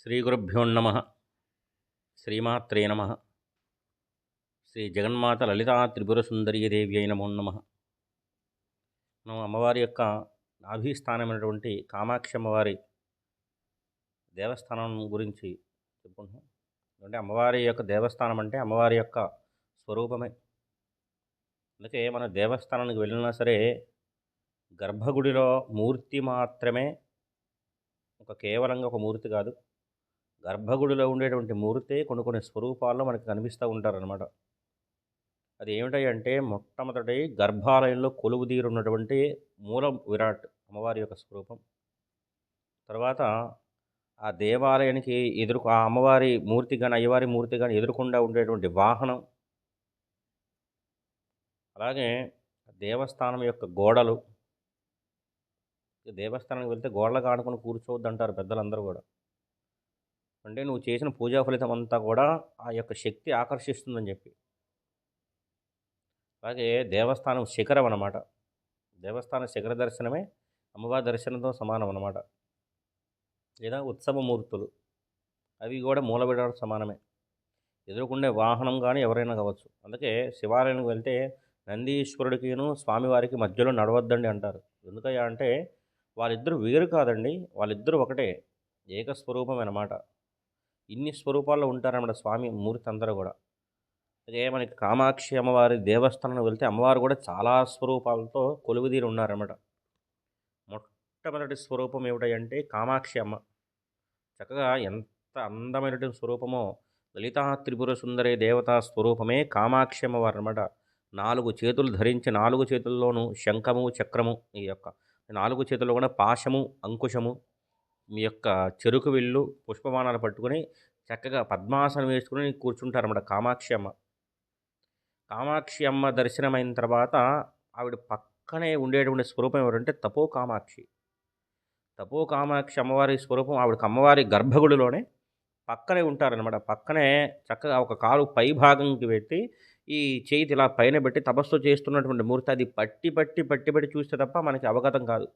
శ్రీ నమ. శ్రీమాత్రే నమ. శ్రీ జగన్మాత లలితా త్రిపుర సుందరీ దేవి అయిన నమో నమ. మనం అమ్మవారి యొక్క నాభీస్థానమైనటువంటి కామాక్షి అమ్మవారి దేవస్థానం గురించి చెప్పుకుంటున్నాం. ఎందుకంటే అమ్మవారి యొక్క దేవస్థానం అంటే అమ్మవారి యొక్క స్వరూపమే. అందుకే మన దేవస్థానానికి వెళ్ళినా సరే గర్భగుడిలో మూర్తి మాత్రమే ఒక కేవలంగా ఒక మూర్తి కాదు. గర్భగుడిలో ఉండేటువంటి మూర్తే కొన్ని కొన్ని స్వరూపాల్లో మనకు కనిపిస్తూ ఉంటారనమాట అది ఏమిటాయి అంటే మొట్టమొదటి గర్భాలయంలో కొలువుదీరున్నటువంటి మూలం విరాట్ అమ్మవారి యొక్క స్వరూపం. తర్వాత ఆ దేవాలయానికి ఎదురు ఆ అమ్మవారి మూర్తి కానీ అయ్యవారి మూర్తి కానీ ఎదురుకుండా ఉండేటువంటి వాహనం. అలాగే దేవస్థానం యొక్క గోడలు. దేవస్థానానికి వెళ్తే గోడలకు ఆడుకొని కూర్చోవద్దంటారు పెద్దలందరూ కూడా. అంటే నువ్వు చేసిన పూజా ఫలితం అంతా కూడా ఆ యొక్క శక్తి ఆకర్షిస్తుందని చెప్పి. అలాగే దేవస్థానం శిఖరం అన్నమాట. దేవస్థాన శిఖర దర్శనమే అమ్మవారి దర్శనంతో సమానం అన్నమాట. లేదా ఉత్సవమూర్తులు అవి కూడా మూలబిడ సమానమే. ఎదుర్కొండే వాహనం కానీ ఎవరైనా కావచ్చు. అందుకే శివాలయానికి వెళ్తే నందీశ్వరుడికిను స్వామివారికి మధ్యలో నడవద్దండి అంటారు. ఎందుకయ్యా అంటే వాళ్ళిద్దరూ వేరు కాదండి. వాళ్ళిద్దరూ ఒకటే. ఏకస్వరూపం అన్నమాట ఇన్ని స్వరూపాల్లో ఉంటారన్నమాట స్వామి మూర్తి అందరూ కూడా. అదే మనకి కామాక్షి అమ్మవారి దేవస్థానం వెళ్తే అమ్మవారు కూడా చాలా స్వరూపాలతో కొలువుదీరి ఉన్నారన్నమాట. మొట్టమొదటి స్వరూపం ఏమిటంటే కామాక్షి అమ్మ. చక్కగా ఎంత అందమైనటువంటి స్వరూపమో లలితా త్రిపుర సుందరి దేవతా స్వరూపమే కామాక్షి అమ్మవారు అనమాట నాలుగు చేతులు ధరించి నాలుగు చేతుల్లోనూ శంఖము చక్రము ఈ యొక్క నాలుగు చేతుల్లో కూడా పాశము అంకుశము మీ యొక్క చెరుకు విల్లు పుష్పమానాలు పట్టుకొని చక్కగా పద్మాసనం వేసుకుని కూర్చుంటారన్నమాట కామాక్షి అమ్మ. కామాక్షి అమ్మ దర్శనమైన తర్వాత ఆవిడ పక్కనే ఉండేటువంటి స్వరూపం ఎవరంటే తపో కామాక్షి. తపో కామాక్షి అమ్మవారి స్వరూపం ఆవిడకి అమ్మవారి గర్భగుడిలోనే పక్కనే ఉంటారనమాట పక్కనే చక్కగా ఒక కాలు పై భాగంకి పెట్టి ఈ చేతి ఇలా పైన పెట్టి తపస్సు చేస్తున్నటువంటి మూర్తి అది పట్టి పట్టి పట్టి పట్టి చూస్తే తప్ప మనకి అవగతం కాదు.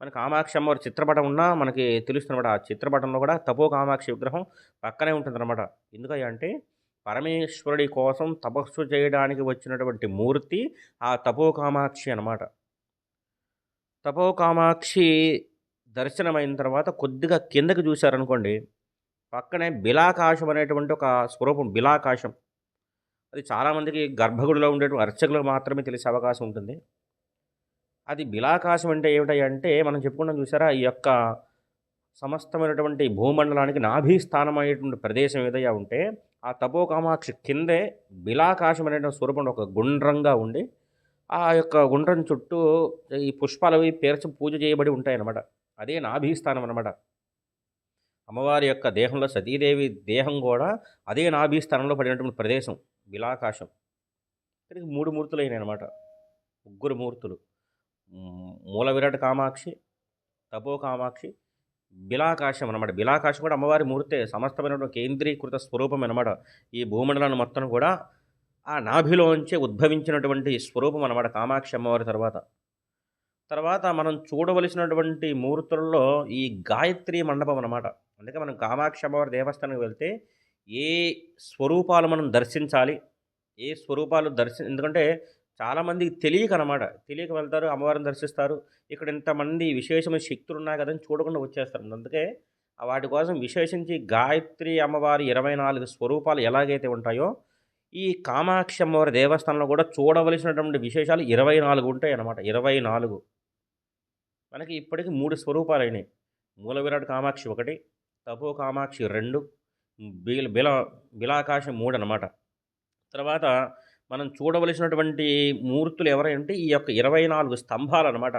మన కామాక్షి అమ్మవారి చిత్రపటం ఉన్నా మనకి తెలుస్తుందన్నమాట ఆ చిత్రపటంలో కూడా తపో కామాక్షి విగ్రహం పక్కనే ఉంటుందన్నమాట ఎందుకంటే అంటే పరమేశ్వరుడి కోసం తపస్సు చేయడానికి వచ్చినటువంటి మూర్తి ఆ తపో కామాక్షి అనమాట తపో కామాక్షి దర్శనమైన తర్వాత కొద్దిగా కిందకి చూశారనుకోండి పక్కనే బిలాకాశం అనేటువంటి ఒక స్వరూపం బిలాకాశం. అది చాలామందికి గర్భగుడిలో ఉండేటువంటి అర్చకులకు మాత్రమే తెలిసే అవకాశం ఉంటుంది. అది బిలాకాశం అంటే ఏమిటంటే మనం చెప్పుకున్నాం చూసారా ఈ యొక్క సమస్తమైనటువంటి భూమండలానికి నాభీస్థానం అయ్యేటువంటి ప్రదేశం ఏదైనా ఉంటే ఆ తపోకామాక్షి కిందే బిలాకాశం అనేటువంటి స్వరూపం ఒక గుండ్రంగా ఉండి ఆ యొక్క గుండ్రం చుట్టూ ఈ పుష్పాలవి పేర్చి పూజ చేయబడి ఉంటాయన్నమాట. అదే నాభీస్థానం అనమాట అమ్మవారి యొక్క దేహంలో సతీదేవి దేహం కూడా అదే నాభీస్థానంలో పడినటువంటి ప్రదేశం బిలాకాశం. ఇక్కడికి మూడు మూర్తులు అయినాయి అనమాట ముగ్గురు మూర్తులు. మూల విరాట్ కామాక్షి తపో కామాక్షి బిలాకాశం అనమాట బిలాకాశం కూడా అమ్మవారి మూర్తే సమస్తమైనటువంటి కేంద్రీకృత స్వరూపం అనమాట ఈ భూమండలాన్ని మొత్తం కూడా ఆ నాభిలోంచే ఉద్భవించినటువంటి స్వరూపం అనమాట కామాక్షి అమ్మవారి తర్వాత. తర్వాత మనం చూడవలసినటువంటి మూర్తుల్లో ఈ గాయత్రి మండపం అనమాట అందుకే మనం కామాక్షి అమ్మవారి దేవస్థానానికి వెళ్తే ఏ స్వరూపాలు మనం దర్శించాలి? ఏ స్వరూపాలు దర్శి ఎందుకంటే చాలామందికి తెలియక అనమాట తెలియక వెళ్తారు అమ్మవారిని దర్శిస్తారు. ఇక్కడ ఇంతమంది విశేషమైన శక్తులు ఉన్నాయి కదని చూడకుండా వచ్చేస్తారు. అందుకే వాటి కోసం విశేషించి గాయత్రి అమ్మవారి ఇరవై నాలుగు స్వరూపాలు ఎలాగైతే ఉంటాయో ఈ కామాక్షి అమ్మవారి దేవస్థానంలో కూడా చూడవలసినటువంటి విశేషాలు ఇరవై నాలుగు ఉంటాయి అన్నమాట ఇరవై నాలుగు. మనకి ఇప్పటికి మూడు స్వరూపాలు అయినాయి. మూల విరాట్ కామాక్షి ఒకటి తపో కామాక్షి రెండు బిల బిల బిలాకాశం మూడు అనమాట తర్వాత మనం చూడవలసినటువంటి మూర్తులు ఎవరంటే ఈ యొక్క ఇరవై నాలుగు స్తంభాలు అనమాట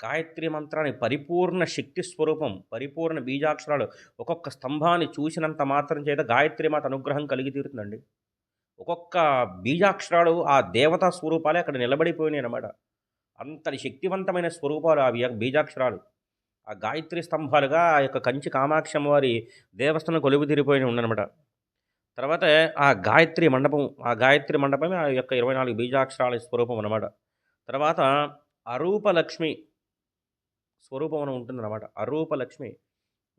గాయత్రి మంత్రాన్ని పరిపూర్ణ శక్తి స్వరూపం పరిపూర్ణ బీజాక్షరాలు ఒక్కొక్క స్తంభాన్ని చూసినంత మాత్రం చేత గాయత్రి మాత అనుగ్రహం కలిగి తీరుతుందండి. ఒక్కొక్క బీజాక్షరాలు ఆ దేవతా స్వరూపాలే అక్కడ నిలబడిపోయినాయి అనమాట అంతటి శక్తివంతమైన స్వరూపాలు ఆ బీజాక్షరాలు. ఆ గాయత్రి స్తంభాలుగా ఆ యొక్క కంచి కామాక్షమ్మ వారి దేవస్థానం కొలువు తీరిపోయి ఉండనమాట తర్వాత ఆ గాయత్రి మండపం ఆ గాయత్రి మండపమే ఆ యొక్క ఇరవై నాలుగు బీజాక్షరాల స్వరూపం అనమాట తర్వాత అరూపలక్ష్మి స్వరూపం అని ఉంటుందన్నమాట. అరూపలక్ష్మి.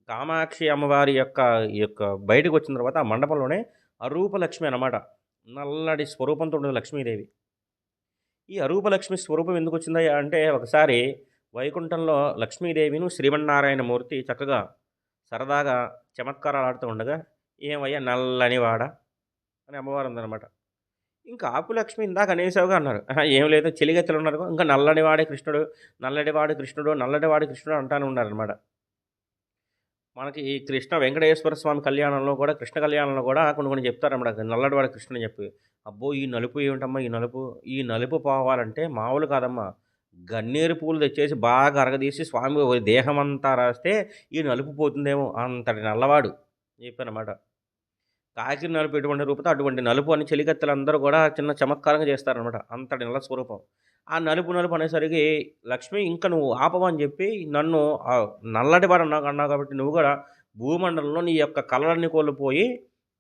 కామాక్షి అమ్మవారి యొక్క ఈ యొక్క బయటకు వచ్చిన తర్వాత ఆ మండపంలోనే అరూపలక్ష్మి అనమాట అన్నమాట. నల్లటి స్వరూపంతో ఉంటుంది లక్ష్మీదేవి. ఈ అరూపలక్ష్మి స్వరూపం ఎందుకు వచ్చిందా అంటే ఒకసారి వైకుంఠంలో లక్ష్మీదేవిను శ్రీమన్నారాయణ మూర్తి చక్కగా సరదాగా చమత్కారాలు ఆడుతూ ఉండగా ఏమయ్యా నల్లని వాడ అని అమ్మవారు ఉందన్నమాట ఇంకా ఆకులక్ష్మి ఇందాక అనేసావుగా అన్నారు. ఏం లేదు చెలిగెత్తలు ఉన్నారు ఇంకా నల్లటి వాడే కృష్ణుడు నల్లడివాడు కృష్ణుడు నల్లడివాడు కృష్ణుడు అంటానే ఉన్నారనమాట మనకి ఈ కృష్ణ వెంకటేశ్వర స్వామి కళ్యాణంలో కూడా కృష్ణ కళ్యాణంలో కూడా కొన్ని కొన్ని చెప్తారన్నమాట. నల్లటివాడు కృష్ణుడు అని చెప్పి అబ్బో ఈ నలుపు ఏమిటమ్మా ఈ నలుపు ఈ నలుపు పోవాలంటే మామూలు కాదమ్మా. గన్నేరు పూలు తెచ్చేసి బాగా అరగదీసి స్వామి దేహం అంతా రాస్తే ఈ నలుపు పోతుందేమో అంతటి నల్లవాడు చెప్పానమాట కాకిరి నలుపు ఎటువంటి రూపంతో అటువంటి నలుపు అని చెలికత్తెలందరూ కూడా చిన్న చమత్కారంగా చేస్తారనమాట అంతటి నల్ల స్వరూపం. ఆ నలుపు నలుపు అనేసరికి లక్ష్మి ఇంకా నువ్వు ఆపవని చెప్పి నన్ను నల్లటి వారు అన్నావు అన్నావు కాబట్టి నువ్వు కూడా భూమండలంలో నీ యొక్క కళలన్నీ కోల్పోయి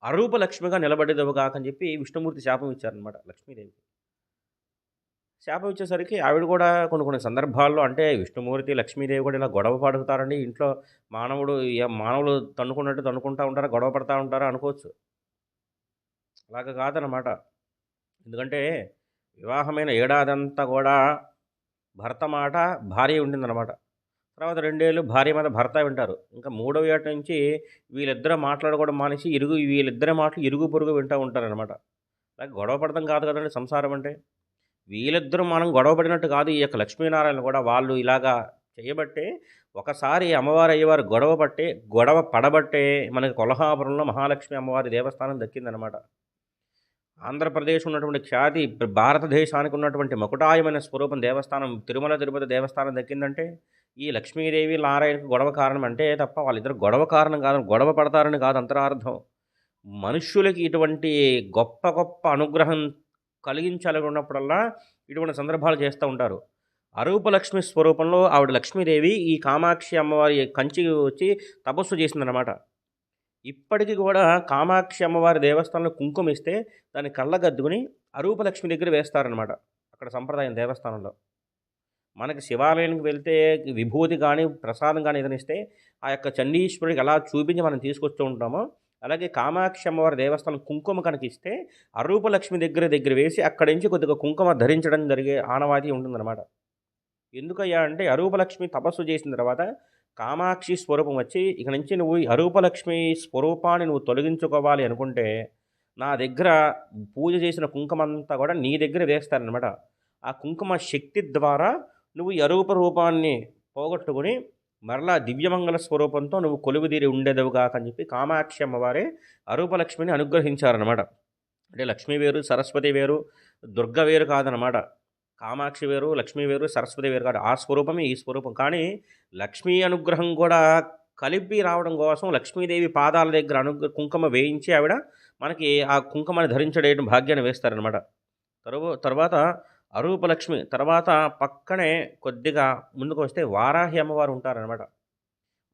అరూప లక్ష్మిగా నిలబడేదవు కాకని చెప్పి విష్ణుమూర్తి శాపం ఇచ్చారనమాట లక్ష్మీదేవి శాప వచ్చేసరికి ఆవిడ కూడా కొన్ని కొన్ని సందర్భాల్లో అంటే విష్ణుమూర్తి లక్ష్మీదేవి కూడా ఇలా గొడవ పడుతారండి. ఇంట్లో మానవుడు మానవులు తన్నుకున్నట్టు తన్నుకుంటా ఉంటారా గొడవ పడుతూ ఉంటారా అనుకోవచ్చు. అలాగ కాదనమాట ఎందుకంటే వివాహమైన ఏడాదంతా కూడా భర్త మాట భార్య ఉండిందనమాట తర్వాత రెండేళ్ళు భార్య మీద భర్త వింటారు. ఇంకా మూడవ ఏట నుంచి వీళ్ళిద్దరూ మాట్లాడుకోవడం మానేసి ఇరుగు వీళ్ళిద్దరి మాటలు ఇరుగు పొరుగు వింటూ ఉంటారనమాట అలాగే గొడవ పడతాం కాదు కదండి సంసారం అంటే. వీళ్ళిద్దరూ మనం గొడవపడినట్టు కాదు. ఈ యొక్క లక్ష్మీనారాయణ కూడా వాళ్ళు ఇలాగా చేయబట్టే ఒకసారి అమ్మవారు అయ్యేవారు గొడవ పట్టే గొడవ పడబట్టే మనకి కొల్హాపురంలో మహాలక్ష్మి అమ్మవారి దేవస్థానం దక్కిందనమాట ఆంధ్రప్రదేశ్ ఉన్నటువంటి ఖ్యాతి భారతదేశానికి ఉన్నటువంటి మకుటాయమైన స్వరూపం దేవస్థానం తిరుమల తిరుపతి దేవస్థానం దక్కిందంటే ఈ లక్ష్మీదేవి నారాయణకు గొడవ కారణం అంటే తప్ప వాళ్ళిద్దరు గొడవ కారణం కాదు గొడవ పడతారని కాదు అంతరార్థం. మనుష్యులకి ఇటువంటి గొప్ప గొప్ప అనుగ్రహం కలిగించాలనుకున్నప్పుడల్లా ఇటువంటి సందర్భాలు చేస్తూ ఉంటారు. అరూపలక్ష్మి స్వరూపంలో ఆవిడ లక్ష్మీదేవి ఈ కామాక్షి అమ్మవారి కంచి వచ్చి తపస్సు చేసిందనమాట ఇప్పటికీ కూడా కామాక్షి అమ్మవారి దేవస్థానంలో కుంకుమ ఇస్తే దాన్ని కళ్ళగద్దుకుని అరూపలక్ష్మి దగ్గర వేస్తారనమాట అక్కడ సంప్రదాయం దేవస్థానంలో. మనకి శివాలయానికి వెళ్తే విభూతి కానీ ప్రసాదం కానీ ఏదైనా ఇస్తే ఆ యొక్క చండీశ్వరుడికి ఎలా చూపించి మనం తీసుకొస్తూ ఉంటామో అలాగే కామాక్షి అమ్మవారి దేవస్థానం కుంకుమ కనుక ఇస్తే అరూపలక్ష్మి దగ్గర దగ్గర వేసి అక్కడి నుంచి కొద్దిగా కుంకుమ ధరించడం జరిగే ఆనవాతి ఉంటుందన్నమాట. ఎందుకయ్యా అంటే అరూపలక్ష్మి తపస్సు చేసిన తర్వాత కామాక్షి స్వరూపం వచ్చి ఇక నుంచి నువ్వు ఈ అరూపలక్ష్మి స్వరూపాన్ని నువ్వు తొలగించుకోవాలి అనుకుంటే నా దగ్గర పూజ చేసిన కుంకుమ అంతా కూడా నీ దగ్గర వేస్తారనమాట ఆ కుంకుమ శక్తి ద్వారా నువ్వు ఈ అరూప రూపాన్ని పోగొట్టుకుని మరలా దివ్యమంగళ స్వరూపంతో నువ్వు కొలువుదీరి ఉండేదవుగాక అని చెప్పి కామాక్షి అమ్మవారే అరూపలక్ష్మిని అనుగ్రహించారనమాట అంటే లక్ష్మీ వేరు సరస్వతి వేరు దుర్గ వేరు కాదనమాట కామాక్షి వేరు లక్ష్మీ వేరు సరస్వతి వేరు కాదు. ఆ స్వరూపమే ఈ స్వరూపం. కానీ లక్ష్మీ అనుగ్రహం కూడా కలిపి రావడం కోసం లక్ష్మీదేవి పాదాల దగ్గర అనుగ్ర కుంకుమ వేయించి ఆవిడ మనకి ఆ కుంకుమని ధరించడం భాగ్యాన్ని వేస్తారనమాట తరువాత తర్వాత అరూపలక్ష్మి తర్వాత పక్కనే కొద్దిగా ముందుకు వస్తే వారాహి అమ్మవారు ఉంటారనమాట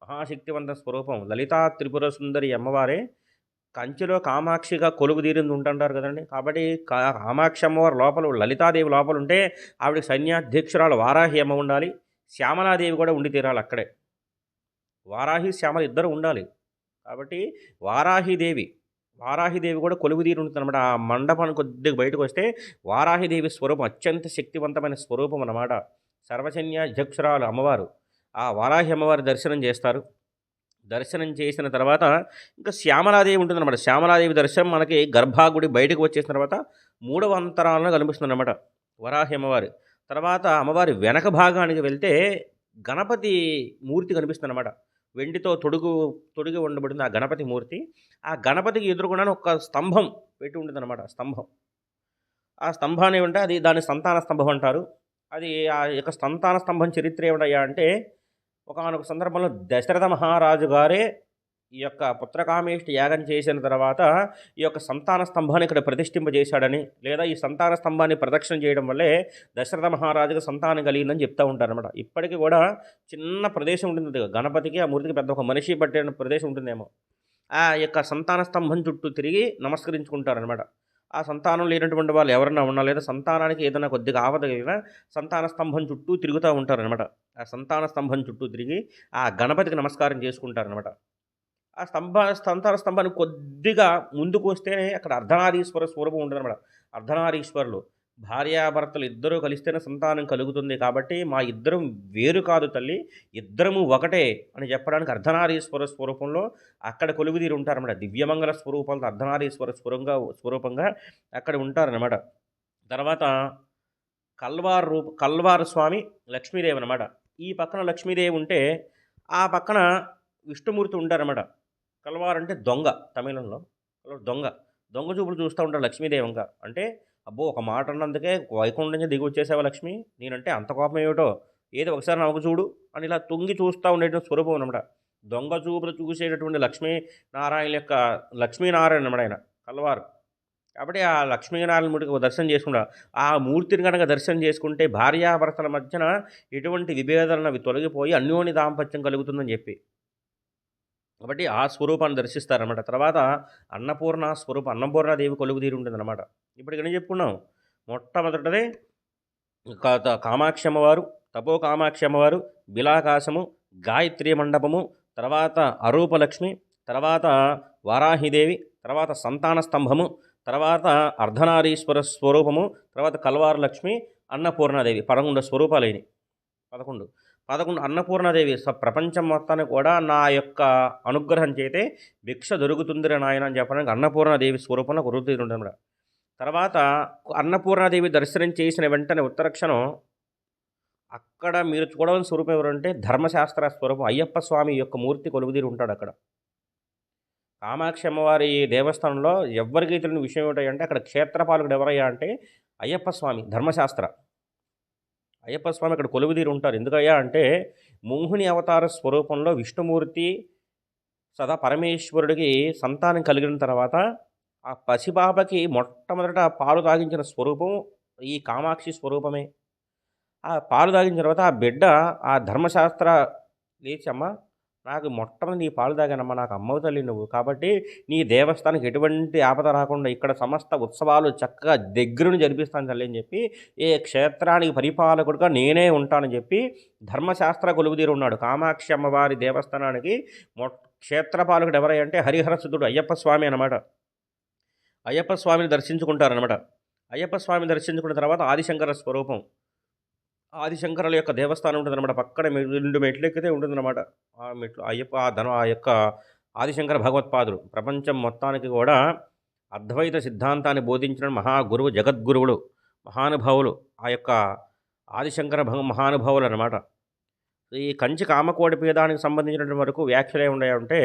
మహాశక్తివంత స్వరూపం. లలితా త్రిపుర సుందరి అమ్మవారే కంచిలో కామాక్షిగా కొలువు తీరింది ఉంటుంటారు కదండి. కాబట్టి కా- కామాక్షి అమ్మవారు లోపల లలితాదేవి లోపల ఉంటే ఆవిడ సైన్యాధ్యక్షురాలు వారాహి అమ్మ ఉండాలి. శ్యామలాదేవి కూడా ఉండి తీరాలి అక్కడే. వారాహి శ్యామల ఇద్దరు ఉండాలి. కాబట్టి వారాహిదేవి వారాహిదేవి కూడా కొలువు తీరి ఉంటుంది అనమాట ఆ మండపం కొద్దిగా బయటకు వస్తే వారాహిదేవి స్వరూపం అత్యంత శక్తివంతమైన స్వరూపం అన్నమాట. జక్షురాలు అమ్మవారు. ఆ వారాహి అమ్మవారి దర్శనం చేస్తారు. దర్శనం చేసిన తర్వాత ఇంకా శ్యామలాదేవి ఉంటుందన్నమాట. శ్యామలాదేవి దర్శనం మనకి గర్భాగుడి బయటకు వచ్చేసిన తర్వాత మూడవ అంతరాలను కనిపిస్తుంది అనమాట వరాహి అమ్మవారి. తర్వాత అమ్మవారి వెనక భాగానికి వెళ్తే గణపతి మూర్తి కనిపిస్తుంది అనమాట వెండితో తొడుగు తొడిగి ఉండబడింది ఆ గణపతి మూర్తి ఆ గణపతికి ఎదురుకుండా ఒక స్తంభం పెట్టి ఉంటుంది అనమాట స్తంభం. ఆ స్తంభాన్ని ఏమంటే అది దాని సంతాన స్తంభం అంటారు. అది ఆ యొక్క సంతాన స్తంభం చరిత్ర ఏమిటయ్యా అంటే ఒకనొక సందర్భంలో దశరథ మహారాజు గారే ఈ యొక్క పుత్రకామేష్టి యాగం చేసిన తర్వాత ఈ యొక్క సంతాన స్తంభాన్ని ఇక్కడ ప్రతిష్ఠింపజేశాడని లేదా ఈ సంతాన స్తంభాన్ని ప్రదక్షిణ చేయడం వల్లే దశరథ మహారాజుకు సంతానం కలిగిందని చెప్తూ ఉంటారనమాట ఇప్పటికీ కూడా చిన్న ప్రదేశం ఉంటుంది. గణపతికి ఆ మూర్తికి పెద్ద ఒక మనిషి పట్టిన ప్రదేశం ఉంటుందేమో. ఆ యొక్క సంతాన స్తంభం చుట్టూ తిరిగి నమస్కరించుకుంటారనమాట ఆ సంతానం లేనటువంటి వాళ్ళు ఎవరన్నా ఉన్నా లేదా సంతానానికి ఏదైనా కొద్దిగా ఆపద కలిగినా సంతాన స్తంభం చుట్టూ తిరుగుతూ ఉంటారనమాట ఆ సంతాన స్తంభం చుట్టూ తిరిగి ఆ గణపతికి నమస్కారం చేసుకుంటారనమాట ఆ స్తంభ సంతాన స్తంభాన్ని కొద్దిగా ముందుకు వస్తేనే అక్కడ అర్ధనారీశ్వర స్వరూపం ఉంటుంది అనమాట అర్ధనారీశ్వరులు భార్యాభర్తలు ఇద్దరూ కలిస్తేనే సంతానం కలుగుతుంది కాబట్టి మా ఇద్దరం వేరు కాదు తల్లి ఇద్దరము ఒకటే అని చెప్పడానికి అర్ధనారీశ్వర స్వరూపంలో అక్కడ కొలువుదీరు ఉంటారన్నమాట. దివ్యమంగళ స్వరూపంతో అర్ధనారీశ్వర స్వరంగా స్వరూపంగా అక్కడ ఉంటారన్నమాట. తర్వాత కల్వార్ రూప కల్వార్ స్వామి లక్ష్మీదేవి అనమాట ఈ పక్కన లక్ష్మీదేవి ఉంటే ఆ పక్కన విష్ణుమూర్తి ఉంటారన్నమాట. కల్వార్ అంటే దొంగ తమిళంలో. దొంగ. దొంగ చూపులు చూస్తూ ఉంటాడు లక్ష్మీదేవంగా. అంటే అబ్బో ఒక మాట అన్నందుకే వైకుంఠం నుంచి దిగి వచ్చేసావా లక్ష్మి? నేనంటే అంత కోపం ఏమిటో? ఏదో ఒకసారి నవ్వు చూడు అని ఇలా తొంగి చూస్తూ ఉండేటువంటి స్వరూపం అనమాట దొంగ చూపులు చూసేటటువంటి లక్ష్మీ నారాయణ యొక్క లక్ష్మీనారాయణ అనమాట ఆయన కల్వారు. కాబట్టి ఆ లక్ష్మీనారాయణ మూర్తికి దర్శనం చేసుకుంటా. ఆ మూర్తిని కనుక దర్శనం చేసుకుంటే భార్యాభర్తల మధ్యన ఎటువంటి విభేదాలను అవి తొలగిపోయి అన్యోని దాంపత్యం కలుగుతుందని చెప్పి. కాబట్టి ఆ స్వరూపాన్ని దర్శిస్తారనమాట తర్వాత అన్నపూర్ణ స్వరూపం అన్నపూర్ణాదేవి కొలువు తీరి ఉంటుందన్నమాట. ఇప్పుడు ఇక్కడ చెప్పుకున్నాం? మొట్టమొదటిదే కామాక్షి అమ్మవారు తపో కామాక్షి అమ్మవారు బిలాకాశము గాయత్రి మండపము తర్వాత అరూపలక్ష్మి తర్వాత వారాహిదేవి తర్వాత సంతాన స్తంభము తర్వాత అర్ధనారీశ్వర స్వరూపము తర్వాత కల్వారు లక్ష్మి అన్నపూర్ణాదేవి. పదకొండు స్వరూపాలైనవి పదకొండు. పదకొండు అన్నపూర్ణాదేవి స ప్రపంచం మొత్తానికి కూడా నా యొక్క అనుగ్రహం చేతే భిక్ష దొరుకుతుందిరా నాయన అని చెప్పడానికి అన్నపూర్ణాదేవి స్వరూపంలో గురుతీరు ఉంటుంది తర్వాత అన్నపూర్ణాదేవి దర్శనం చేసిన వెంటనే ఉత్తరక్షణం అక్కడ మీరు చూడవలసిన స్వరూపం ఎవరంటే ధర్మశాస్త్ర స్వరూపం అయ్యప్ప స్వామి యొక్క మూర్తి కొలుగుదీరి ఉంటాడు అక్కడ. కామాక్షి అమ్మవారి దేవస్థానంలో ఎవరికి తెలియని విషయం ఏమిటంటే అక్కడ క్షేత్రపాలకుడు ఎవరయ్యా అంటే అయ్యప్ప స్వామి ధర్మశాస్త్ర. అయ్యప్ప స్వామి అక్కడ కొలువుదీరి ఉంటారు. ఎందుకయ్యా అంటే మోహిని అవతార స్వరూపంలో విష్ణుమూర్తి సదా పరమేశ్వరుడికి సంతానం కలిగిన తర్వాత ఆ పసిబాబకి మొట్టమొదట పాలు తాగించిన స్వరూపం ఈ కామాక్షి స్వరూపమే. ఆ పాలు తాగిన తర్వాత ఆ బిడ్డ ఆ ధర్మశాస్త్ర లేచి నాకు మొట్టమొదటి నీ పాలు తాగానమ్మా నాకు అమ్మవు తల్లి నువ్వు. కాబట్టి నీ దేవస్థానానికి ఎటువంటి ఆపద రాకుండా ఇక్కడ సమస్త ఉత్సవాలు చక్కగా దగ్గరను జరిపిస్తాను తల్లి అని చెప్పి ఏ క్షేత్రానికి పరిపాలకుడుగా నేనే ఉంటానని చెప్పి ధర్మశాస్త్ర కొలువుదీరు ఉన్నాడు. కామాక్షి అమ్మవారి దేవస్థానానికి మొ క్షేత్రపాలకుడు ఎవరై అంటే హరిహరసుదుడు అయ్యప్ప స్వామి అన్నమాట. అయ్యప్ప స్వామిని దర్శించుకుంటారనమాట అయ్యప్ప స్వామిని దర్శించుకున్న తర్వాత ఆదిశంకర స్వరూపం. ఆదిశంకరుల యొక్క దేవస్థానం ఉంటుందన్నమాట. పక్కన రెండు మెట్లు ఎక్కితే ఉంటుందన్నమాట. ఆ మెట్లు అయ్యప్ప ఆ ధన ఆ యొక్క ఆదిశంకర భగవత్పాదుడు ప్రపంచం మొత్తానికి కూడా అద్వైత సిద్ధాంతాన్ని బోధించిన మహాగురువు జగద్గురువులు మహానుభావులు. ఆ యొక్క ఆదిశంకర భగ మహానుభావులు అనమాట ఈ కంచి కామకోటి పీదానికి సంబంధించినటువంటి వరకు వ్యాఖ్యలు ఏమున్నాయంటే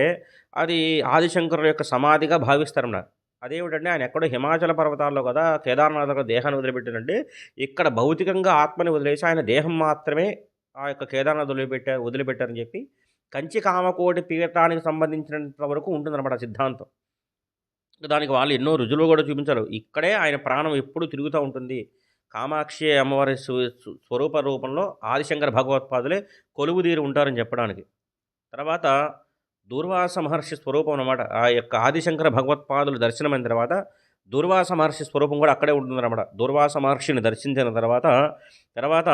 అది ఆదిశంకరుల యొక్క సమాధిగా భావిస్తారన్నమాట. అదేమిటంటే ఆయన ఎక్కడో హిమాచల పర్వతాల్లో కదా కేదార్నాథ్లో దేహాన్ని వదిలిపెట్టారంటే ఇక్కడ భౌతికంగా ఆత్మని వదిలేసి ఆయన దేహం మాత్రమే ఆ యొక్క కేదార్నాథ్ వదిలిపెట్టారు వదిలిపెట్టారని చెప్పి కంచి కామకోటి పీఠానికి సంబంధించినంత వరకు ఉంటుందన్నమాట ఆ సిద్ధాంతం. దానికి వాళ్ళు ఎన్నో రుజువులు కూడా చూపించారు. ఇక్కడే ఆయన ప్రాణం ఎప్పుడు తిరుగుతూ ఉంటుంది. కామాక్షి అమ్మవారి స్వరూప రూపంలో ఆదిశంకర భగవత్పాదులే కొలువుదీరి ఉంటారని చెప్పడానికి. తర్వాత దూర్వాస మహర్షి స్వరూపం అనమాట ఆ యొక్క ఆదిశంకర భగవత్పాదులు దర్శనమైన తర్వాత దూర్వాస మహర్షి స్వరూపం కూడా అక్కడే ఉంటుందన్నమాట. దూర్వాస మహర్షిని దర్శించిన తర్వాత తర్వాత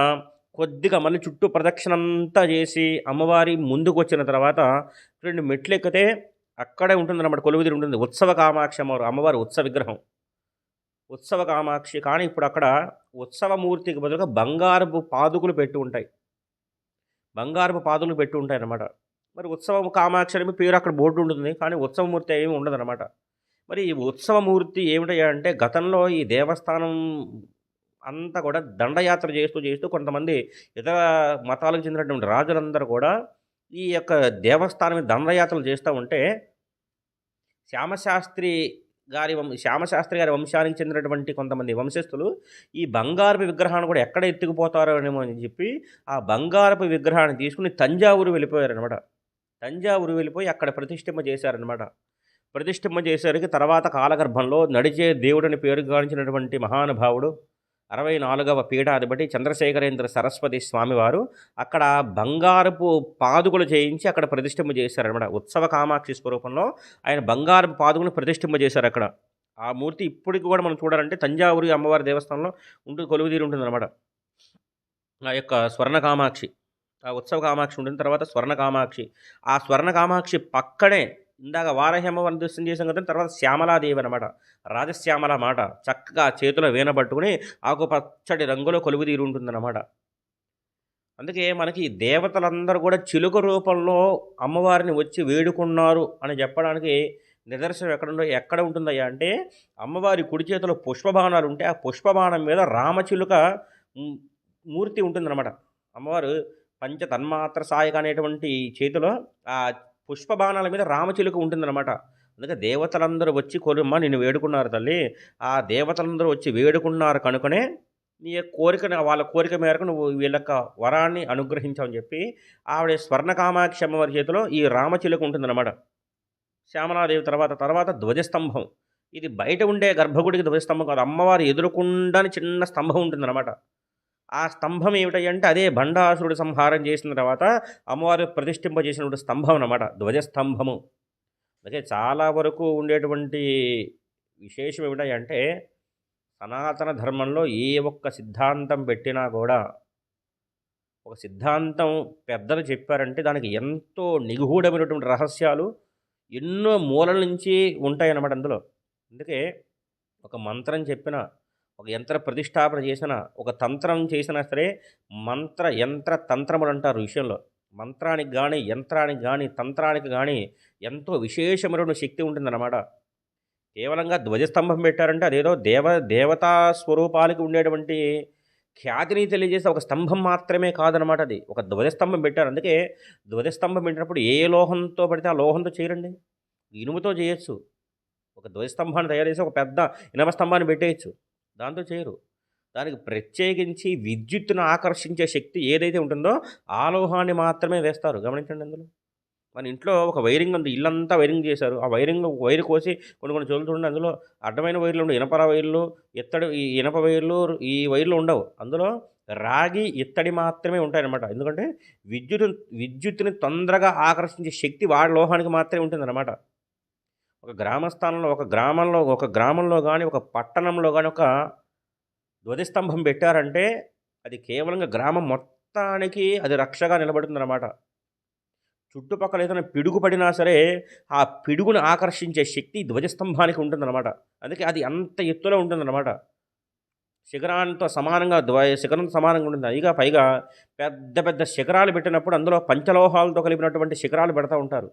కొద్దిగా మళ్ళీ చుట్టూ ప్రదక్షిణంతా చేసి అమ్మవారి ముందుకు వచ్చిన తర్వాత రెండు మెట్లు ఎక్కితే అక్కడే ఉంటుందన్నమాట కొలువుదిరి ఉంటుంది. ఉత్సవ కామాక్షి అమ్మవారు అమ్మవారి ఉత్సవ విగ్రహం. ఉత్సవ కామాక్షి. కానీ ఇప్పుడు అక్కడ ఉత్సవమూర్తికి బదులుగా బంగారపు పాదుకులు పెట్టి ఉంటాయి. బంగారపు పాదులు పెట్టి ఉంటాయి అన్నమాట మరి ఉత్సవం కామాక్షి అని పేరు అక్కడ బోర్డు ఉంటుంది. కానీ ఉత్సవమూర్తి ఏమి ఉండదన్నమాట. మరి ఈ ఉత్సవమూర్తి ఏమిటంటే గతంలో ఈ దేవస్థానం అంతా కూడా దండయాత్ర చేస్తూ చేస్తూ కొంతమంది ఇతర మతాలకు చెందినటువంటి రాజులందరూ కూడా ఈ యొక్క దేవస్థానం దండయాత్రలు చేస్తూ ఉంటే శ్యామశాస్త్రి గారి వం శ్యామశాస్త్రి గారి వంశానికి చెందినటువంటి కొంతమంది వంశస్థులు ఈ బంగారపు విగ్రహాన్ని కూడా ఎక్కడ ఎత్తుకుపోతారో ఏమో అని చెప్పి ఆ బంగారపు విగ్రహాన్ని తీసుకుని తంజావూరు వెళ్ళిపోయారనమాట తంజావూరు వెళ్ళిపోయి అక్కడ ప్రతిష్ఠింప చేశారనమాట ప్రతిష్ఠింప చేసరికి తర్వాత కాలగర్భంలో నడిచే దేవుడిని పేరు గాంచినటువంటి మహానుభావుడు అరవై నాలుగవ పీఠాధిపతి చంద్రశేఖరేంద్ర సరస్వతి స్వామివారు అక్కడ బంగారపు పాదుకలు చేయించి అక్కడ ప్రతిష్ఠింప చేశారనమాట ఉత్సవ కామాక్షి స్వరూపంలో ఆయన బంగారపు పాదుకను ప్రతిష్ఠింప చేశారు అక్కడ. ఆ మూర్తి ఇప్పటికి కూడా మనం చూడాలంటే తంజావూరు అమ్మవారి దేవస్థానంలో ఉంటుంది కొలువుదీరి ఉంటుందన్నమాట. ఆ యొక్క స్వర్ణ కామాక్షి ఉత్సవ కామాక్షి ఉంటుంది తర్వాత స్వర్ణ కామాక్షి. ఆ స్వర్ణ కామాక్షి పక్కనే ఇందాక వారహేమ అమ్మవారిని దర్శనం చేసాం కదా తర్వాత శ్యామలాదేవి అనమాట రాజశ్యామల మాట చక్కగా చేతిలో వీణ పట్టుకుని ఆకు పచ్చడి రంగులో కొలువు తీరు ఉంటుందన్నమాట. అందుకే మనకి దేవతలందరూ కూడా చిలుక రూపంలో అమ్మవారిని వచ్చి వేడుకున్నారు అని చెప్పడానికి నిదర్శనం ఎక్కడుందో ఎక్కడ ఉంటుందయ్యా అంటే అమ్మవారి కుడి చేతిలో పుష్పబాణాలు ఉంటే ఆ పుష్పబాణం మీద రామచిలుక మూర్తి ఉంటుందన్నమాట. అమ్మవారు పంచ తన్మాత్ర సాయక అనేటువంటి చేతిలో ఆ పుష్పబాణాల మీద రామచిలుక ఉంటుందన్నమాట. అందుకే దేవతలందరూ వచ్చి కొలుమ్మ నిన్ను వేడుకున్నారు తల్లి. ఆ దేవతలందరూ వచ్చి వేడుకున్నారు కనుకనే నీ యొక్క కోరిక వాళ్ళ కోరిక మేరకు నువ్వు వీళ్ళొక్క వరాన్ని అనుగ్రహించావని చెప్పి ఆవిడ స్వర్ణ కామాక్షి అమ్మవారి చేతిలో ఈ రామచిలుక ఉంటుందన్నమాట. శ్యామలాదేవి తర్వాత తర్వాత ధ్వజస్తంభం. ఇది బయట ఉండే గర్భగుడికి ధ్వజస్తంభం కాదు. అమ్మవారు ఎదురుకుండానే చిన్న స్తంభం ఉంటుందన్నమాట. ఆ స్తంభం ఏమిటంటే అదే భండాసురుడు సంహారం చేసిన తర్వాత అమ్మవారు ప్రతిష్ఠింపజేసినటువంటి స్తంభం అన్నమాట ధ్వజస్తంభము. అందుకే చాలా వరకు ఉండేటువంటి విశేషం ఏమిటంటే సనాతన ధర్మంలో ఏ ఒక్క సిద్ధాంతం పెట్టినా కూడా ఒక సిద్ధాంతం పెద్దలు చెప్పారంటే దానికి ఎంతో నిగూఢమైనటువంటి రహస్యాలు ఎన్నో మూలల నుంచి ఉంటాయన్నమాట అందులో. అందుకే ఒక మంత్రం చెప్పిన ఒక యంత్ర ప్రతిష్టాపన చేసిన ఒక తంత్రం చేసినా సరే మంత్ర యంత్ర తంత్రములు అంటారు విషయంలో. మంత్రానికి కానీ యంత్రానికి కానీ తంత్రానికి కానీ ఎంతో విశేషమైన శక్తి ఉంటుందన్నమాట. కేవలంగా ధ్వజస్తంభం పెట్టారంటే అదేదో దేవ దేవతా స్వరూపాలకి ఉండేటువంటి ఖ్యాతిని తెలియజేసే ఒక స్తంభం మాత్రమే కాదనమాట అది. ఒక ధ్వజస్తంభం పెట్టారు. అందుకే ధ్వజస్తంభం పెట్టినప్పుడు ఏ లోహంతో పడితే ఆ లోహంతో చేయరండి. ఇనుముతో చేయొచ్చు. ఒక ధ్వజస్తంభాన్ని తయారు చేసి ఒక పెద్ద ఇనప స్తంభాన్ని పెట్టేయచ్చు. దాంతో చేయరు. దానికి ప్రత్యేకించి విద్యుత్తును ఆకర్షించే శక్తి ఏదైతే ఉంటుందో ఆ లోహాన్ని మాత్రమే వేస్తారు. గమనించండి అందులో మన ఇంట్లో ఒక వైరింగ్ ఉంది. ఇల్లంతా వైరింగ్ చేశారు. ఆ వైరింగ్ వైర్ కోసి కొన్ని కొన్ని చోట్ల చూడండి. అందులో అడ్డమైన వైర్లు ఉండవు. ఇనపర వైర్లు ఎత్తడి ఈ ఇనప వైర్లు ఈ వైర్లు ఉండవు. అందులో రాగి ఇత్తడి మాత్రమే ఉంటాయన్నమాట. ఎందుకంటే విద్యుత్ విద్యుత్తుని తొందరగా ఆకర్షించే శక్తి వాడి లోహానికి మాత్రమే ఉంటుందన్నమాట. ఒక గ్రామస్థానంలో ఒక గ్రామంలో ఒక గ్రామంలో కానీ ఒక పట్టణంలో కానీ ఒక ధ్వజస్తంభం పెట్టారంటే అది కేవలంగా గ్రామం మొత్తానికి అది రక్షగా నిలబడుతుందన్నమాట. చుట్టుపక్కల ఏదైనా పిడుగు పడినా సరే ఆ పిడుగును ఆకర్షించే శక్తి ధ్వజస్తంభానికి ఉంటుందన్నమాట. అందుకే అది అంత ఎత్తులో ఉంటుందన్నమాట. శిఖరాంతో సమానంగా ద్వ శిఖరంతో సమానంగా ఉంటుంది. అదిగా పైగా పెద్ద పెద్ద శిఖరాలు పెట్టినప్పుడు అందులో పంచలోహాలతో కలిపినటువంటి శిఖరాలు పెడతా ఉంటారు.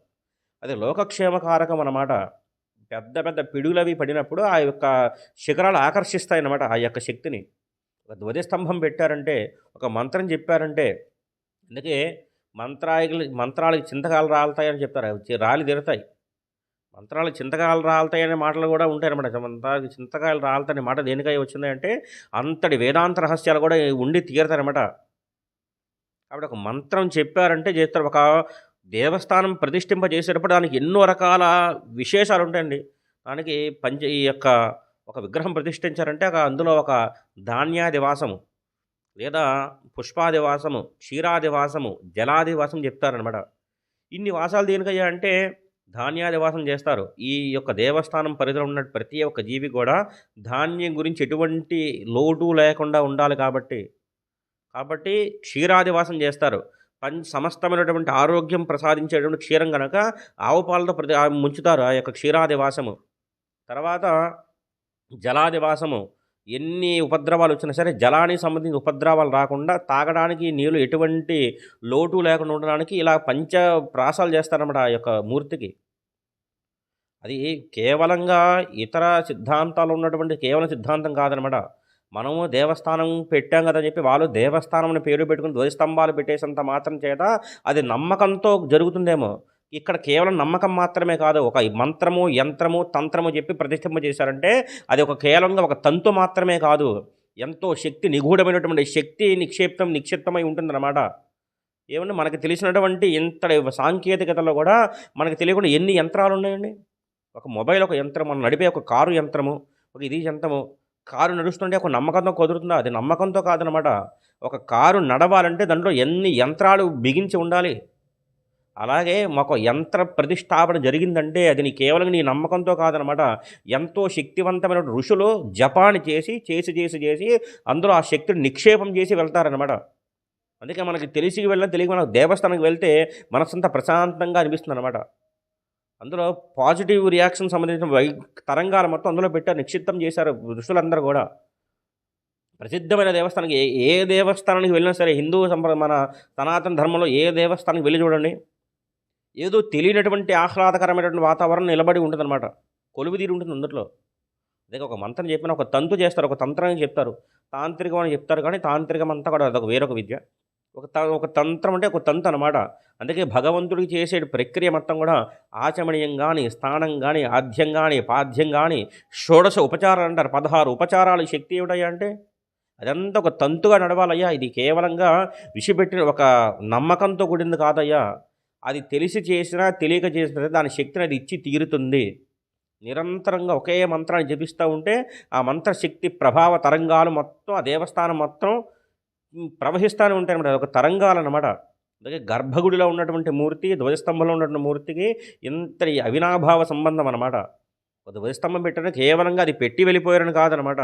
అది లోకక్షేమకారకం అన్నమాట. పెద్ద పెద్ద పిడుగులవి పడినప్పుడు ఆ యొక్క శిఖరాలు ఆకర్షిస్తాయి అన్నమాట ఆ యొక్క శక్తిని. ఒక ధ్వజస్తంభం పెట్టారంటే ఒక మంత్రం చెప్పారంటే అందుకే మంత్రాయిలు మంత్రాలకు చింతకాలు రాలుతాయని చెప్తారు. అవి రాలి తిరుతాయి. మంత్రాలు చింతకాయలు రాలుతాయనే మాటలు కూడా ఉంటాయి అనమాట మంత్రాలకి చింతకాయలు రాలుతాయనే మాట దేనికై వచ్చిందంటే అంతటి వేదాంత రహస్యాలు కూడా ఉండి తీరుతాయన్నమాట. కాబట్టి ఒక మంత్రం చెప్పారంటే చేస్తారు. ఒక దేవస్థానం ప్రతిష్ఠింప చేసేటప్పుడు దానికి ఎన్నో రకాల విశేషాలు ఉంటాయండి దానికి పంచ ఈ యొక్క ఒక విగ్రహం ప్రతిష్ఠించారంటే ఒక అందులో ఒక ధాన్యాదివాసము లేదా పుష్పాదివాసము క్షీరాదివాసము జలాదివాసం చెప్తారనమాట ఇన్ని వాసాలు దేనికయ్యా అంటే ధాన్యాదివాసం చేస్తారు. ఈ యొక్క దేవస్థానం పరిధిలో ఉన్న ప్రతి ఒక్క జీవి కూడా ధాన్యం గురించి ఎటువంటి లోటు లేకుండా ఉండాలి కాబట్టి. కాబట్టి క్షీరాదివాసం చేస్తారు. పంచ సమస్తమైనటువంటి ఆరోగ్యం ప్రసాదించేటువంటి క్షీరం కనుక ఆవు పాలతో ప్రతి ఆ ముంచుతారు ఆ యొక్క క్షీరాదివాసము తర్వాత జలాదివాసము ఎన్ని ఉపద్రవాలు వచ్చినా సరే జలానికి సంబంధించిన ఉపద్రవాలు రాకుండా తాగడానికి నీళ్ళు ఎటువంటి లోటు లేకుండా ఉండడానికి ఇలా పంచ ప్రాసాలు చేస్తారన్నమాట ఆ యొక్క మూర్తికి. అది కేవలంగా ఇతర సిద్ధాంతాలు ఉన్నటువంటి కేవలం సిద్ధాంతం కాదనమాట మనము దేవస్థానం పెట్టాం కదా అని చెప్పి వాళ్ళు దేవస్థానం అని పేరు పెట్టుకుని ధ్వజస్తంభాలు పెట్టేసినంత మాత్రం చేత అది నమ్మకంతో జరుగుతుందేమో. ఇక్కడ కేవలం నమ్మకం మాత్రమే కాదు ఒక మంత్రము యంత్రము తంత్రము చెప్పి ప్రతిష్ఠింప చేశారంటే అది ఒక కేవలంగా ఒక తంతు మాత్రమే కాదు. ఎంతో శక్తి నిగూఢమైనటువంటి శక్తి నిక్షేప్తం నిక్షిప్తమై ఉంటుందన్నమాట. ఏమంటే మనకు తెలిసినటువంటి ఇంతటి సాంకేతికతలో కూడా మనకు తెలియకుండా ఎన్ని యంత్రాలు ఉన్నాయండి? ఒక మొబైల్ ఒక యంత్రం మనం నడిపే ఒక కారు యంత్రము ఒక ఇది యంత్రము. కారు నడుస్తుంటే ఒక నమ్మకంతో కుదురుతుందా? అది నమ్మకంతో కాదనమాట ఒక కారు నడవాలంటే దాంట్లో ఎన్ని యంత్రాలు బిగించి ఉండాలి? అలాగే మాకు యంత్ర ప్రతిష్టాపన జరిగిందంటే అది నీ కేవలం నీ నమ్మకంతో కాదనమాట ఎంతో శక్తివంతమైన ఋషులు జపాన్ని చేసి చేసి చేసి చేసి అందులో ఆ శక్తిని నిక్షేపం చేసి వెళ్తారనమాట అందుకే మనకి తెలిసి వెళ్ళిన తెలియ మనకు దేవస్థానానికి వెళ్తే మనసంతా ప్రశాంతంగా అనిపిస్తుంది అనమాట అందులో పాజిటివ్ రియాక్షన్ సంబంధించిన వై తరంగాలు మొత్తం అందులో పెట్టారు నిక్షిప్తం చేశారు ఋషులందరూ కూడా. ప్రసిద్ధమైన దేవస్థానానికి ఏ ఏ దేవస్థానానికి వెళ్ళినా సరే హిందూ సంప్ర మన సనాతన ధర్మంలో ఏ దేవస్థానానికి వెళ్ళి చూడండి. ఏదో తెలియనటువంటి ఆహ్లాదకరమైనటువంటి వాతావరణం నిలబడి ఉంటుందన్నమాట. కొలువు తీరు ఉంటుంది అందులో. అదే ఒక మంత్రం చెప్పిన ఒక తంతు చేస్తారు ఒక తంత్రాన్ని చెప్తారు. తాంత్రికం అని చెప్తారు కానీ తాంత్రికం అంతా కూడా అదొక వేరొక విద్య. ఒక త ఒక తంత్రం అంటే ఒక తంతు అనమాట అందుకే భగవంతుడికి చేసే ప్రక్రియ మొత్తం కూడా ఆచమనీయం కానీ స్థానం కానీ ఆద్యం కానీ పాద్యం కానీ షోడశ ఉపచారాలు అంటారు. పదహారు ఉపచారాలు శక్తి ఏమిటయ్యా అంటే అదంతా ఒక తంతుగా నడవాలయ్యా. ఇది కేవలంగా విషిపెట్టిన ఒక నమ్మకంతో కూడింది కాదయ్యా. అది తెలిసి చేసినా తెలియక చేసినా దాని శక్తిని అది ఇచ్చి తీరుతుంది. నిరంతరంగా ఒకే మంత్రాన్ని జపిస్తూ ఉంటే ఆ మంత్రశక్తి ప్రభావ తరంగాలు మొత్తం ఆ దేవస్థానం మొత్తం ప్రవహిస్తూనే ఉంటాయి అనమాట ఒక తరంగాలు అలాగే గర్భగుడిలో ఉన్నటువంటి మూర్తి ధ్వజస్తంభంలో ఉన్నటువంటి మూర్తికి ఇంత అవినాభావ సంబంధం అనమాట ఒక ధ్వజస్తంభం పెట్టడం కేవలంగా అది పెట్టి వెళ్ళిపోయారని కాదనమాట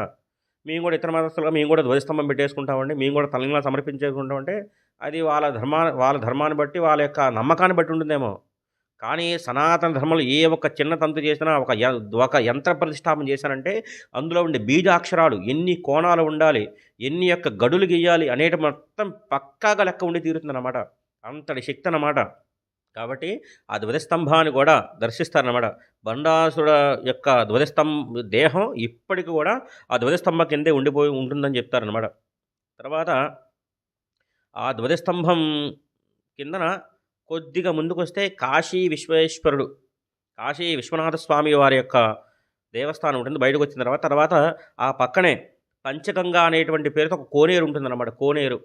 మేము కూడా ఇతర మతస్థులుగా మేము కూడా ధ్వజస్తంభం పెట్టేసుకుంటామండి. మేము కూడా తలంగా సమర్పించేసుకుంటామంటే అది వాళ్ళ ధర్మా వాళ్ళ ధర్మాన్ని బట్టి వాళ్ళ యొక్క నమ్మకాన్ని బట్టి ఉంటుందేమో. కానీ సనాతన ధర్మంలో ఏ ఒక్క చిన్న తంతు చేసినా ఒక ఒక యంత్ర ప్రతిష్టాపన చేశారంటే అందులో ఉండే బీజాక్షరాలు ఎన్ని కోణాలు ఉండాలి ఎన్ని యొక్క గడులు గీయాలి అనేటి మొత్తం పక్కాగా లెక్క ఉండి తీరుతుందన్నమాట. అంతటి శక్తి అన్నమాట కాబట్టి ఆ ధ్వజస్తంభాన్ని కూడా దర్శిస్తారన్నమాట. బండాసుడ యొక్క ధ్వజస్తంభ దేహం ఇప్పటికి కూడా ఆ ధ్వజస్తంభ కిందే ఉండిపోయి ఉంటుందని చెప్తారనమాట తర్వాత ఆ ధ్వజస్తంభం కిందన కొద్దిగా ముందుకొస్తే కాశీ విశ్వేశ్వరుడు. కాశీ విశ్వనాథ స్వామి వారి యొక్క దేవస్థానం ఉంటుంది బయటకు వచ్చిన తర్వాత తర్వాత ఆ పక్కనే పంచగంగా అనేటువంటి పేరుతో ఒక కోనేరు ఉంటుందన్నమాట కోనేరు.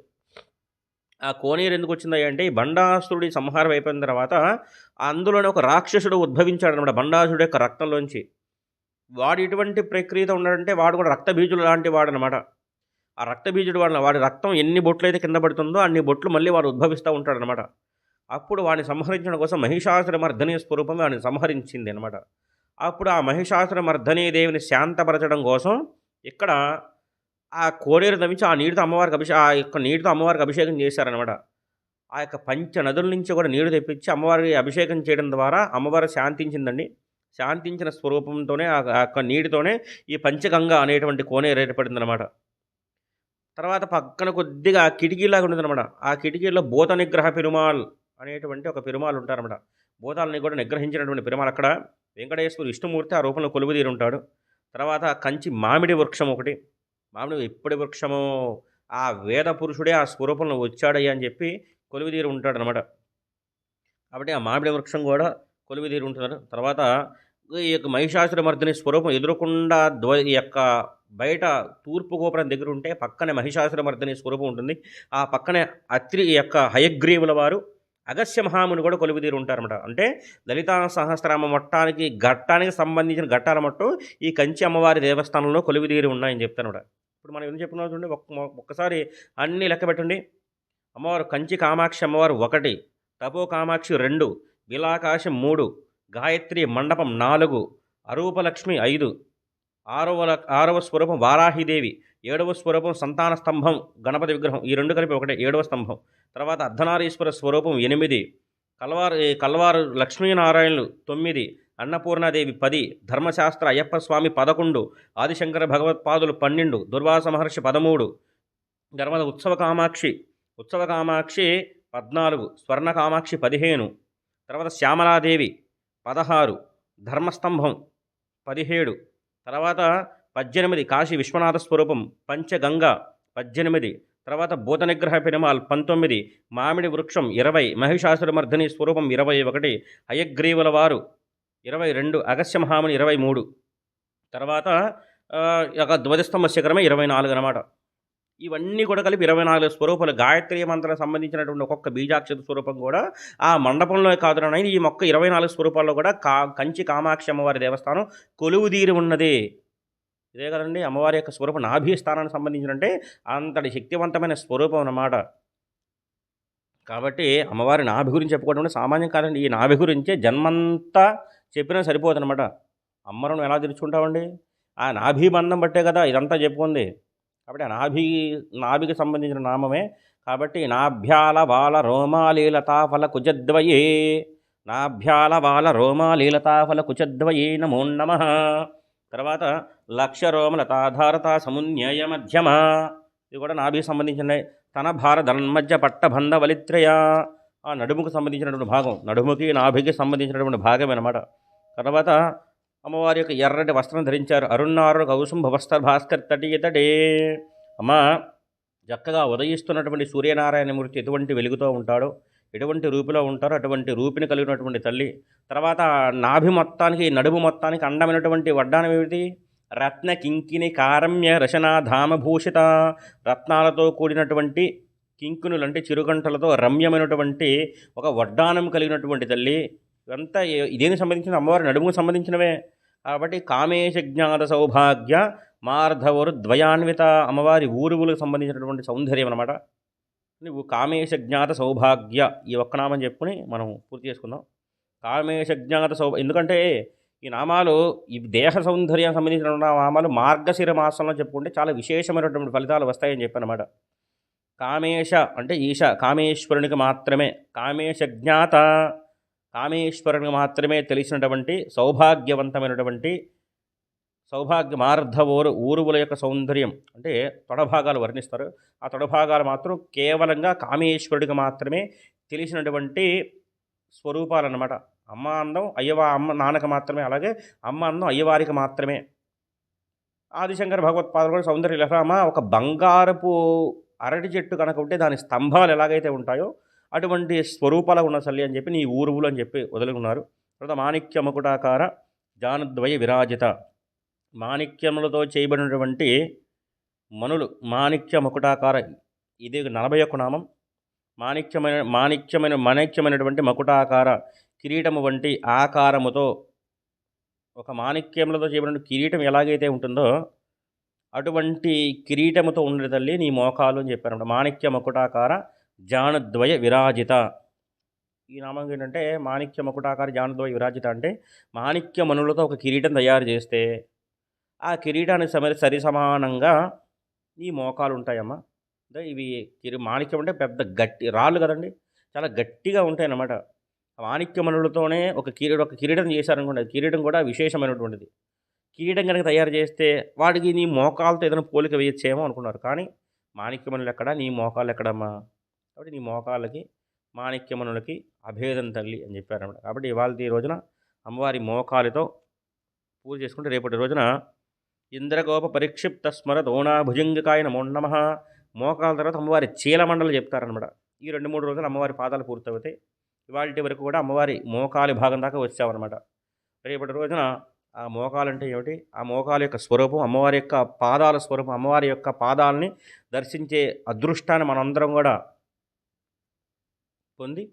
ఆ కోనేరు ఎందుకు వచ్చింది అంటే బండాసురుడి సంహారం అయిపోయిన తర్వాత అందులోనే ఒక రాక్షసుడు ఉద్భవించాడు అనమాట బండాసురుడు యొక్క రక్తంలోంచి. వాడు ఎటువంటి ప్రక్రియతో ఉన్నాడంటే వాడు కూడా రక్తబీజుడు లాంటి వాడు అనమాట ఆ రక్తబీజుడు వాడిన వాడి రక్తం ఎన్ని బొట్లు అయితే కింద పడుతుందో అన్ని బొట్లు మళ్ళీ వాడు ఉద్భవిస్తూ ఉంటాడనమాట అప్పుడు వాడిని సంహరించడం కోసం మహిషాసుర మర్ధని స్వరూపం వాడిని సంహరించింది అనమాట అప్పుడు ఆ మహిషాసుర మర్ధనీ దేవిని శాంతపరచడం కోసం ఇక్కడ ఆ కోడేరు తమించి ఆ నీటితో అమ్మవారికి అభిషే ఆ యొక్క నీటితో అమ్మవారికి అభిషేకం చేశారనమాట ఆ యొక్క పంచ నదుల నుంచి కూడా నీరు తెప్పించి అమ్మవారికి అభిషేకం చేయడం ద్వారా అమ్మవారు శాంతించిందండి. శాంతించిన స్వరూపంతోనే ఆ యొక్క నీటితోనే ఈ పంచగంగ అనేటువంటి కోనేరు ఏర్పడిందనమాట తర్వాత పక్కన కొద్దిగా కిటికీలాగా ఉంటుందన్నమాట ఆ కిటికీలో భూత నిగ్రహ పెరుమాల్ అనేటువంటి ఒక పెరుమాలు ఉంటారన్నమాట. భూతాలని కూడా నిగ్రహించినటువంటి పెరుమాలు అక్కడ. వెంకటేశ్వరు విష్ణుమూర్తి ఆ రూపంలో కొలువుదీరి ఉంటాడు. తర్వాత కంచి మామిడి వృక్షం ఒకటి. మామిడి ఇప్పటి వృక్షము ఆ వేద పురుషుడే ఆ స్వరూపంలో వచ్చాడయ్యా అని చెప్పి కొలువుదీరి ఉంటాడనమాట కాబట్టి ఆ మామిడి వృక్షం కూడా కొలువుదీరి ఉంటున్నారు తర్వాత ఈ యొక్క మహిషాసుర మర్దిని స్వరూపం ఎదురకుండా ద్వ ఈ యొక్క బయట తూర్పు గోపురం దగ్గర ఉంటే పక్కనే మహిషాసుర మర్దిని స్వరూపం ఉంటుంది. ఆ పక్కనే అత్రి యొక్క హయగ్రీవుల వారు అగస్య మహాముని కూడా కొలువుదీరు ఉంటారన్నమాట అంటే లలితా సహస్రామ మొట్టానికి ఘట్టానికి సంబంధించిన ఘట్టాల మట్టు ఈ కంచి అమ్మవారి దేవస్థానంలో కొలువుదీరి ఉన్నాయని చెప్తానమాట ఇప్పుడు మనం ఏం చెప్పుకున్నాం చూడండి ఒక్క ఒక్కసారి అన్నీ లెక్క పెట్టండి. అమ్మవారు కంచి కామాక్షి అమ్మవారు ఒకటి తపో కామాక్షి రెండు బిలాకాశం మూడు గాయత్రి మండపం నాలుగు అరూపలక్ష్మి ఐదు ఆరవ ఆరవ స్వరూపం వారాహిదేవి ఏడవ స్వరూపం సంతాన స్తంభం గణపతి విగ్రహం ఈ రెండు కలిపి ఒకటే ఏడవ స్తంభం. తర్వాత అర్ధనారీశ్వర స్వరూపం ఎనిమిది కల్వారు కల్వారు లక్ష్మీనారాయణులు తొమ్మిది అన్నపూర్ణాదేవి పది ధర్మశాస్త్ర అయ్యప్ప స్వామి పదకొండు ఆదిశంకర భగవత్పాదులు పన్నెండు దుర్వాస మహర్షి పదమూడు తర్వాత ఉత్సవ కామాక్షి ఉత్సవ కామాక్షి పద్నాలుగు స్వర్ణ కామాక్షి పదిహేను తర్వాత శ్యామలాదేవి పదహారు ధర్మస్తంభం పదిహేడు తర్వాత పద్దెనిమిది కాశీ విశ్వనాథ స్వరూపం పంచగంగ పద్దెనిమిది. తర్వాత భూతనిగ్రహ పెనుమాల్ పంతొమ్మిది. మామిడి వృక్షం ఇరవై. మహిషాసురమర్ధని స్వరూపం ఇరవై ఒకటి. హయగ్రీవుల వారు ఇరవై రెండు. అగస్య మహాముని ఇరవై మూడు. తర్వాత ఒక ధ్వజస్తంభ శిఖరమే ఇరవై నాలుగు అనమాట ఇవన్నీ కూడా కలిపి ఇరవై నాలుగు స్వరూపాలు. గాయత్రి మంత్రం సంబంధించినటువంటి ఒక్కొక్క బీజాక్షత స్వరూపం కూడా ఆ మండపంలో కాదునని ఈ మొక్క ఇరవై నాలుగు స్వరూపాల్లో కూడా కా కంచి కామాక్షి అమ్మవారి దేవస్థానం కొలువుదీరి ఉన్నది. ఇదే కదండి అమ్మవారి యొక్క స్వరూపం నాభి స్థానానికి సంబంధించినంటే అంతటి శక్తివంతమైన స్వరూపం అన్నమాట. కాబట్టి అమ్మవారి నాభి గురించి చెప్పుకోవడం అంటే సామాన్యం కాదండి. ఈ నాభి గురించే జన్మంతా చెప్పినా సరిపోదన్నమాట అమ్మరం ఎలా తెలుసుకుంటామండి? ఆ నాభి బంధం బట్టే కదా ఇదంతా చెప్పుకుంది. కాబట్టి ఆ నాభి నాభికి సంబంధించిన నామమే. కాబట్టి నాభ్యాల బాల రోమాలీలతా ఫల కుజద్వయే. నాభ్యాల బాల రోమా కుచద్వయే నమో నమ. తర్వాత లక్ష రోమలతాధారత సమున్యయ మధ్యమ ఇది కూడా నాభికి సంబంధించిన తన భార ధన్మధ్య పట్టబంధ వలిత్రయ ఆ నడుముకు సంబంధించినటువంటి భాగం నడుముకి నాభికి సంబంధించినటువంటి భాగం అనమాట తర్వాత అమ్మవారి యొక్క ఎర్రటి వస్త్రం ధరించారు. అరుణారు కౌసుంభ వస్త్ర భాస్కర్ తటి ఇతడే అమ్మ చక్కగా ఉదయిస్తున్నటువంటి సూర్యనారాయణమూర్తి ఎటువంటి వెలుగుతో ఉంటాడో ఎటువంటి రూపులో ఉంటారో అటువంటి రూపిని కలిగినటువంటి తల్లి. తర్వాత నాభి మొత్తానికి నడుము మొత్తానికి అండమైనటువంటి వడ్డానం ఏమిటి? రత్న కింకిని కారమ్య రచనాధామభూషిత రత్నాలతో కూడినటువంటి కింకునులు అంటే చిరుగంటలతో రమ్యమైనటువంటి ఒక వడ్డానం కలిగినటువంటి తల్లి. ఇదంతా ఏ- సంబంధించిన అమ్మవారి నడుముకు సంబంధించినవే. కాబట్టి కామేశ జ్ఞాన సౌభాగ్య మార్ధవరు ద్వయాన్విత అమ్మవారి ఊరువులకు సంబంధించినటువంటి సౌందర్యం అనమాట నువ్వు కామేశ జ్ఞాత సౌభాగ్య ఈ ఒక్క నామం చెప్పుకుని మనం పూర్తి చేసుకుందాం. కామేశ జ్ఞాత సౌ ఎందుకంటే ఈ నామాలు ఈ దేహ సౌందర్యం సంబంధించిన నామాలు మార్గశిర మాసంలో చెప్పుకుంటే చాలా విశేషమైనటువంటి ఫలితాలు వస్తాయని చెప్పానమాట కామేశ అంటే ఈశ కామేశ్వరునికి మాత్రమే కామేశ జ్ఞాత కామేశ్వరునికి మాత్రమే తెలిసినటువంటి సౌభాగ్యవంతమైనటువంటి సౌభాగ్య మార్ధవోరు ఊరువుల యొక్క సౌందర్యం అంటే తొడభాగాలు వర్ణిస్తారు. ఆ తొడభాగాలు మాత్రం కేవలంగా కామేశ్వరుడికి మాత్రమే తెలిసినటువంటి స్వరూపాలు అన్నమాట అమ్మ అందం అయ్యవ అమ్మ నాన్నకు మాత్రమే అలాగే అమ్మ అందం అయ్యవారికి మాత్రమే. ఆదిశంకర భగవత్పాదులు కూడా సౌందర్య లహరామ ఒక బంగారపు అరటి చెట్టు కనుక ఉంటే దాని స్తంభాలు ఎలాగైతే ఉంటాయో అటువంటి స్వరూపాలు ఉన్న తల్లి అని చెప్పి నీ ఊరువులు అని చెప్పి వదులుకున్నారు. తర్వాత మాణిక్యముకుటాకార జానద్వయ విరాజిత. మాణిక్యములతో చేయబడినటువంటి మనులు మాణిక్య మకుటాకార ఇది నలభై ఒక్క నామం. మాణిక్యమైన మాణిక్యమైన మాణిక్యమైనటువంటి మకుటాకార కిరీటము వంటి ఆకారముతో ఒక మాణిక్యములతో చేయబడిన కిరీటం ఎలాగైతే ఉంటుందో అటువంటి కిరీటముతో ఉండే తల్లి నీ మోకాలు అని చెప్పారు మాణిక్య మకుటాకార జానద్వయ విరాజిత. ఈ నామం ఏంటంటే మాణిక్య మకుటాకార జానద్వయ విరాజిత అంటే మాణిక్య మనులతో ఒక కిరీటం తయారు చేస్తే ఆ కిరీటానికి సమ సరి సమానంగా ఈ మోకాలు ఉంటాయమ్మా అంటే ఇవి కిరి మాణిక్యం అంటే పెద్ద గట్టి రాళ్ళు కదండి? చాలా గట్టిగా ఉంటాయి అన్నమాట ఆ మాణిక్య మనులతోనే ఒక కిరీటం ఒక కిరీటం చేశారనుకోండి ఆ కిరీటం కూడా విశేషమైనటువంటిది. కిరీటం కనుక తయారు చేస్తే వాడికి నీ మోకాలతో ఏదైనా పోలిక వేయచ్చేమో అనుకున్నారు. కానీ మాణిక్యమనులు ఎక్కడ? నీ మోకాలు ఎక్కడమ్మా? కాబట్టి నీ మోకాలకి మాణిక్యమనులకి అభేదం తల్లి అని చెప్పారన్నమాట. కాబట్టి ఇవాళ ఈ రోజున అమ్మవారి మోకాలితో పూజ చేసుకుంటే రేపటి రోజున ఇంద్రగోప పరిక్షిప్త స్మర దోణా భుజంగకాయ నమో నమ. మోకాల తర్వాత అమ్మవారి చీలమండలు చెప్తారనమాట ఈ రెండు మూడు రోజులు అమ్మవారి పాదాలు పూర్తవుతాయి. ఇవాళ వరకు కూడా అమ్మవారి మోకాలి భాగం దాకా వచ్చామన్నమాట. రేపటి రోజున ఆ మోకాలు అంటే ఏమిటి? ఆ మోకాల యొక్క స్వరూపం అమ్మవారి యొక్క పాదాల స్వరూపం అమ్మవారి యొక్క పాదాలని దర్శించే అదృష్టాన్ని మనందరం కూడా పొంది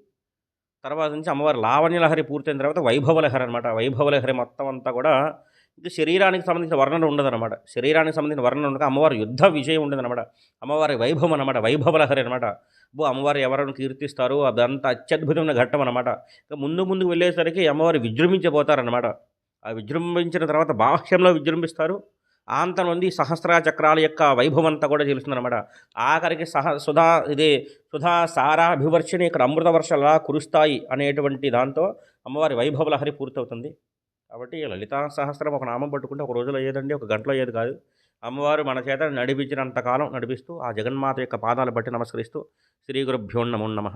తర్వాత నుంచి అమ్మవారి లావణ్యలహరి పూర్తయిన తర్వాత వైభవలహరి అనమాట వైభవలహరి మొత్తం అంతా కూడా ఇది శరీరానికి సంబంధించిన వర్ణన ఉండదన్నమాట. శరీరానికి సంబంధించిన వర్ణన ఉండక అమ్మవారి యుద్ధ విజయం ఉండదన్నమాట. అమ్మవారి వైభవం అనమాట వైభవలహరి అనమాట అబ్బో అమ్మవారు ఎవరిని కీర్తిస్తారు? అదంతా అత్యద్భుతమైన ఘట్టం అనమాట ఇంకా ముందు ముందుకు వెళ్ళేసరికి అమ్మవారు విజృంభించబోతారనమాట ఆ విజృంభించిన తర్వాత బాహ్యంలో విజృంభిస్తారు. అంతమంది సహస్ర చక్రాల యొక్క వైభవం అంతా కూడా తెలుస్తుందన్నమాట. ఆఖరికి సహ సుధా ఇది సుధా సారాభివర్షిని ఇక్కడ అమృత వర్షాలు కురుస్తాయి అనేటువంటి దాంతో అమ్మవారి వైభవ లహరి పూర్తవుతుంది. కాబట్టి లలితా సహస్రం ఒక నామం పట్టుకుంటే ఒక రోజులో అయ్యేదండి ఒక గంటలో అయ్యేది కాదు. అమ్మవారు మన చేత నడిపించినంత కాలం నడిపిస్తూ ఆ జగన్మాత యొక్క పాదాలు బట్టి నమస్కరిస్తూ శ్రీ గురుభ్యో నమో నమః.